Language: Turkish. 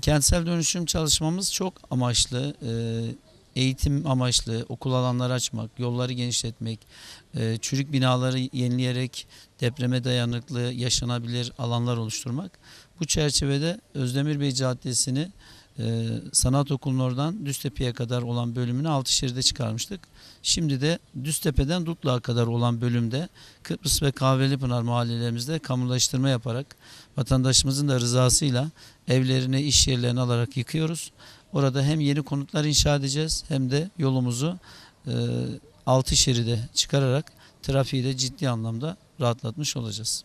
Kentsel dönüşüm çalışmamız çok amaçlı. e, Eğitim amaçlı, okul alanları açmak, yolları genişletmek, e, çürük binaları yenileyerek depreme dayanıklı, yaşanabilir alanlar oluşturmak. Bu çerçevede Özdemir Bey Caddesi'ni e, Sanat Okulu'nun oradan Düztepe'ye kadar olan bölümünü Altışehir'de çıkarmıştık. Şimdi de Düztepe'den Dutlu'ya kadar olan bölümde Kıbrıs ve Kahvelipınar mahallelerimizde kamulaştırma yaparak vatandaşımızın da rızasıyla evlerini, iş yerlerini alarak yıkıyoruz. Orada hem yeni konutlar inşa edeceğiz hem de yolumuzu e, altı şeride çıkararak trafiği de ciddi anlamda rahatlatmış olacağız.